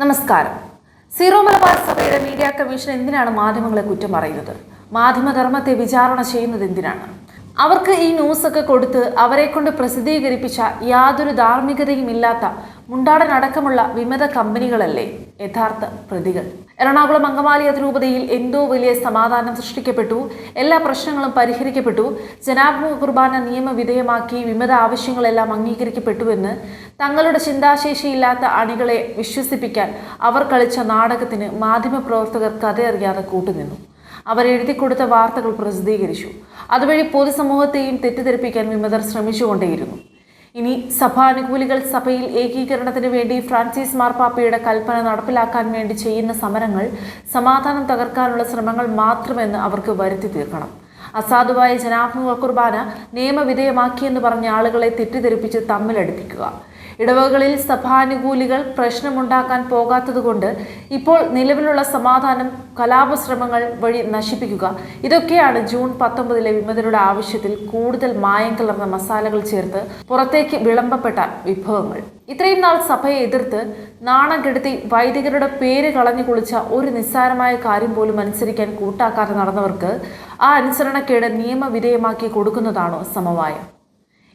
നമസ്കാരം. സീറോ മലബാർ സഭയുടെ media commission എന്തിനാണ് മാധ്യമങ്ങളെ കുറ്റം പറയുന്നത്? മാധ്യമധർമ്മത്തെ വിചാരണ ചെയ്യുന്നത് എന്തിനാണ്? അവർക്ക് ഈ ന്യൂസൊക്കെ കൊടുത്ത് അവരെ കൊണ്ട് പ്രസിദ്ധീകരിപ്പിച്ച യാതൊരു ധാർമ്മികതയും ഇല്ലാത്ത മുണ്ടാടനടക്കമുള്ള വിമത കമ്പനികളല്ലേ യഥാർത്ഥ പ്രതികൾ. എറണാകുളം അങ്കമാലി അതിരൂപതയിൽ എന്തോ വലിയ സമാധാനം സൃഷ്ടിക്കപ്പെട്ടു. എല്ലാ പ്രശ്നങ്ങളും പരിഹരിക്കപ്പെട്ടു. ജനാത്മക കുർബാന നിയമവിധേയമാക്കി വിമത ആവശ്യങ്ങളെല്ലാം അംഗീകരിക്കപ്പെട്ടുവെന്ന് തങ്ങളുടെ ചിന്താശേഷിയില്ലാത്ത അണികളെ വിശ്വസിപ്പിക്കാൻ അവർ കളിച്ച നാടകത്തിന് മാധ്യമപ്രവർത്തകർ കഥയറിയാതെ കൂട്ടുനിന്നു. അവരെഴുതി കൊടുത്ത വാർത്തകൾ പ്രസിദ്ധീകരിച്ചു. അതുവഴി പൊതുസമൂഹത്തെയും തെറ്റിദ്ധരിപ്പിക്കാൻ വിമതർ ശ്രമിച്ചുകൊണ്ടേയിരുന്നു. ഇനി സഭാനുകൂലികൾ സഭയിൽ ഏകീകരണത്തിന് വേണ്ടി ഫ്രാൻസിസ് മാർപ്പാപ്പയുടെ കൽപ്പന നടപ്പിലാക്കാൻ വേണ്ടി ചെയ്യുന്ന സമരങ്ങൾ സമാധാനം തകർക്കാനുള്ള ശ്രമങ്ങൾ മാത്രമെന്ന് അവർക്ക് വരുത്തി തീർക്കണം. അസാധുവായ ജനാഭിമുഖ കുർബാന നിയമവിധേയമാക്കിയെന്ന് പറഞ്ഞ ആളുകളെ തെറ്റിദ്ധരിപ്പിച്ച് തമ്മിലടുപ്പിക്കുക. ഇടവകളിൽ സഭാനുകൂലികൾ പ്രശ്നമുണ്ടാക്കാൻ പോകാത്തതുകൊണ്ട് ഇപ്പോൾ നിലവിലുള്ള സമാധാനം കലാപശ്രമങ്ങൾ വഴി നശിപ്പിക്കുക. ഇതൊക്കെയാണ് ജൂൺ പത്തൊമ്പതിലെ വിമതരുടെ ആവശ്യത്തിൽ കൂടുതൽ മായം കലർന്ന മസാലകൾ ചേർത്ത് പുറത്തേക്ക് വിളമ്പപ്പെട്ട വിഭവങ്ങൾ. ഇത്രയും നാൾ സഭയെ എതിർത്ത് നാണം കെടുത്തി വൈദികരുടെ പേര് കളഞ്ഞു കുളിച്ച ഒരു നിസ്സാരമായ കാര്യം പോലും അനുസരിക്കാൻ കൂട്ടാക്കാതെ നടന്നവർക്ക് ആ അനുസരണക്കേട് നിയമവിധേയമാക്കി കൊടുക്കുന്നതാണോ സമവായം?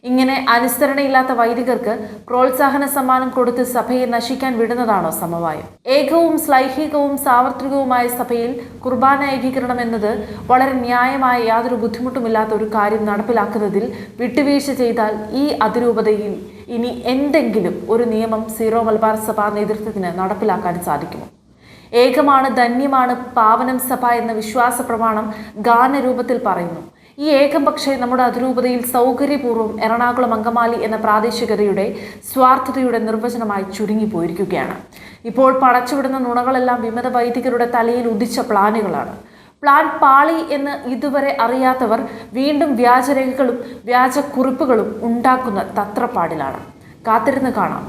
ഇങ്ങനെ അനുസരണയില്ലാത്ത വൈദികർക്ക് പ്രോത്സാഹന സമ്മാനം കൊടുത്ത് സഭയെ നശിക്കാൻ വിടുന്നതാണോ സമവായം? ഏകവും സ്ലൈഹികവും സാർവത്രികവുമായ സഭയിൽ കുർബാന ഏകീകരണം എന്നത് വളരെ ന്യായമായ യാതൊരു ബുദ്ധിമുട്ടുമില്ലാത്ത ഒരു കാര്യം നടപ്പിലാക്കുന്നതിൽ വിട്ടുവീഴ്ച ചെയ്താൽ ഈ അതിരൂപതയിൽ ഇനി എന്തെങ്കിലും ഒരു നിയമം സീറോ മലബാർ സഭാ നേതൃത്വത്തിന് നടപ്പിലാക്കാൻ സാധിക്കുമോ? ഏകമാണ് ധന്യമാണ് പാവനം സഭ എന്ന വിശ്വാസ പ്രമാണം ഗാനരൂപത്തിൽ പറയുന്നു. ഈ ഏകം പക്ഷേ നമ്മുടെ അതിരൂപതയിൽ സൗകര്യപൂർവം എറണാകുളം അങ്കമാലി എന്ന പ്രാദേശികതയുടെ സ്വാർത്ഥതയുടെ നിർവചനമായി ചുരുങ്ങിപ്പോയിരിക്കുകയാണ്. ഇപ്പോൾ പടച്ചുവിടുന്ന നുണകളെല്ലാം വിമത വൈദികരുടെ തലയിൽ ഉദിച്ച പ്ലാനുകളാണ്. പ്ലാൻ പാളി എന്ന് ഇതുവരെ അറിയാത്തവർ വീണ്ടും വ്യാജരേഖകളും വ്യാജക്കുറിപ്പുകളും ഉണ്ടാക്കുന്ന തത്രപ്പാടിലാണ്. കാത്തിരുന്ന് കാണാം.